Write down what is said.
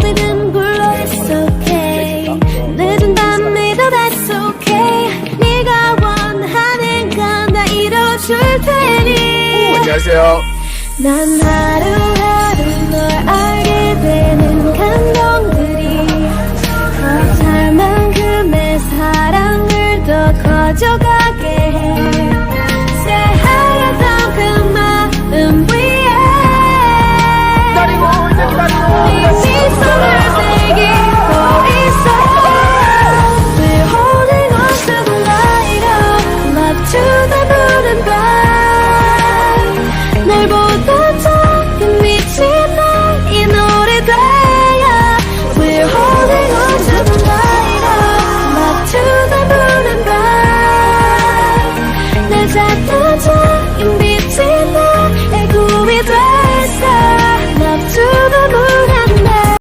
힘든 걸로 it's okay 밤에도 that's 네가 원하는 건 다 이뤄줄 테니 안녕하세요 난 하루하루 널 알게 되는 감동들이 더 살만큼의 사랑을 더 커져가 보다 부른 밤 날보다 작은 미친 나이 노래 돼야 We're holding on to the light up Love to the moon and back 날 잡다